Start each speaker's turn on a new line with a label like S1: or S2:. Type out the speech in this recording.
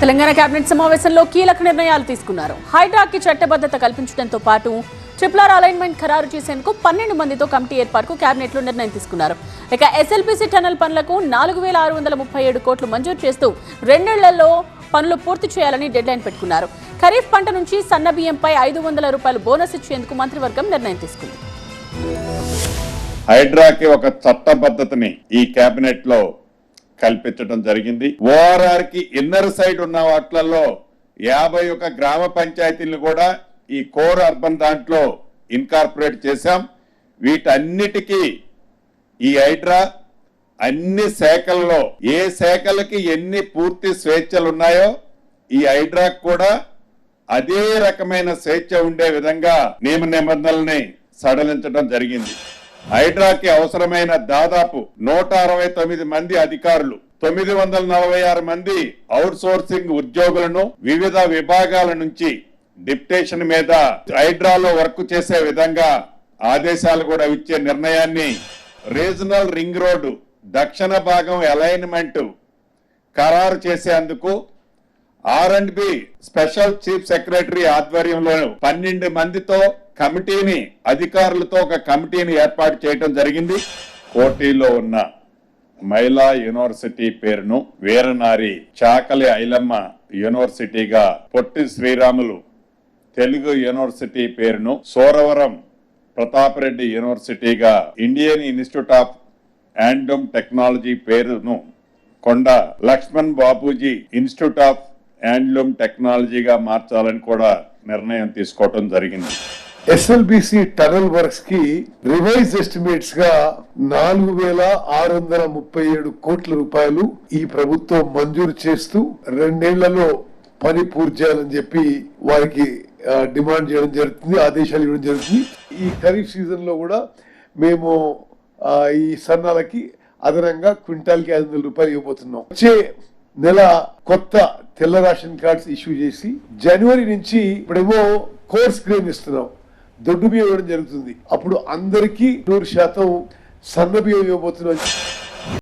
S1: Telangana cabinet సమావేశంలో కీలక నిర్ణయాలు తీసుకున్నారు. హైడ్రాకి చట్టబద్ధత కల్పించడంతో పాటు ట్రిపుల్ ఆర్ అలైన్మెంట్ ఖరారు చేసేందుకు పన్నెండు మందితో కమిటీ ఏర్పాటుకు కేబినెట్లో నిర్ణయం తీసుకున్నారు. ఇక ఎస్ఎల్బీసీ టనల్ పనులకు నాలుగు వేల ఆరు వందల ముప్పై ఏడు కోట్లు మంజూరు చేస్తూ రెండేళ్ళలో పనులు పూర్తి చేయాలని డెడ్లైన్ పెట్టుకున్నారు. ఖరీఫ్ పంట నుంచి సన్న బియ్యంపై ఐదు వందల రూపాయలు బోనస్ ఇచ్చేందుకు మంత్రివర్గం నిర్ణయం తీసుకుంది.
S2: హైడ్రాకి ఒక చట్టబద్ధతని ఈ కేబినెట్లో కల్పించడం జరిగింది. ఓఆర్ఆర్కి ఇన్నర్ సైడ్ ఉన్న వాట్లలో యాభై ఒక గ్రామ పంచాయతీలను కూడా ఈ కోర్ అర్బన్ దాంట్లో ఇన్కార్పొరేట్ చేశాం. వీటన్నిటికీ ఈ హైడ్రా అన్ని శాఖల్లో ఏ శాఖలకి ఎన్ని పూర్తి స్వేచ్ఛలు ఉన్నాయో ఈ హైడ్రాక్ కూడా అదే రకమైన స్వేచ్ఛ ఉండే విధంగా నియమ నిబంధనల్ని సడలించడం జరిగింది. హైడ్రాకి అవసరమైన దాదాపు నూట అరవై తొమ్మిది మంది అధికారులు తొమ్మిది వందల నలభై ఆరు మంది అవుట్ సోర్సింగ్ ఉద్యోగులను వివిధ విభాగాల నుంచి డిప్టేషన్ మీద హైడ్రాలో వర్క్ చేసే విధంగా ఆదేశాలు కూడా ఇచ్చే నిర్ణయాన్ని రీజనల్ రింగ్ రోడ్డు దక్షిణ భాగం అలైన్మెంట్ ఖరారు చేసేందుకు R and B special chief secretary ఆధ్వర్యంలో పన్నెండు మందితో కమిటీని అధికారులతో ఒక కమిటీని ఏర్పాటు చేయటం జరిగింది. కోటిలో ఉన్న మహిళా యూనివర్సిటీ పేరును వీరనారి చాకలి ఐలమ్మ యూనివర్సిటీగా పొట్టి శ్రీరాములు తెలుగు యూనివర్సిటీ పేరును Suravaram Pratap Reddy యూనివర్సిటీగా Indian institute of handloom technology పేరును Konda Laxman Bapuji institute of handloom టెక్నాలజీగా మార్చాలని కూడా నిర్ణయం తీసుకోవటం జరిగింది.
S3: ఎస్ఎల్బిసి టనల్ వర్క్స్కి రివైజ్ ఎస్టిమేట్స్గా నాలుగు వేల ఆరు వందల ముప్పై ఏడు కోట్ల రూపాయలు ఈ ప్రభుత్వం మంజూరు చేస్తూ రెండేళ్ళలో పని పూర్తి చేయాలని చెప్పి వారికి డిమాండ్ చేయడం జరుగుతుంది ఆదేశాలు ఇవ్వడం జరుగుతుంది. ఈ ఖరీఫ్ సీజన్లో కూడా మేము ఈ సన్నాలకి అదనంగా క్వింటాల్కి ఐదు వందల రూపాయలు ఇవ్వబోతున్నాం. వచ్చే నెల కొత్త తెల్ల రేషన్ కార్డ్స్ ఇష్యూ చేసి జనవరి నుంచి ఇప్పుడేమో కోర్స్ గ్రెయిన్ ఇస్తున్నాం. దొడ్డు బియ్యం ఇవ్వడం జరుగుతుంది. అప్పుడు అందరికీ నూరు శాతం సన్న బియ్యం ఇవ్వబోతున్నాం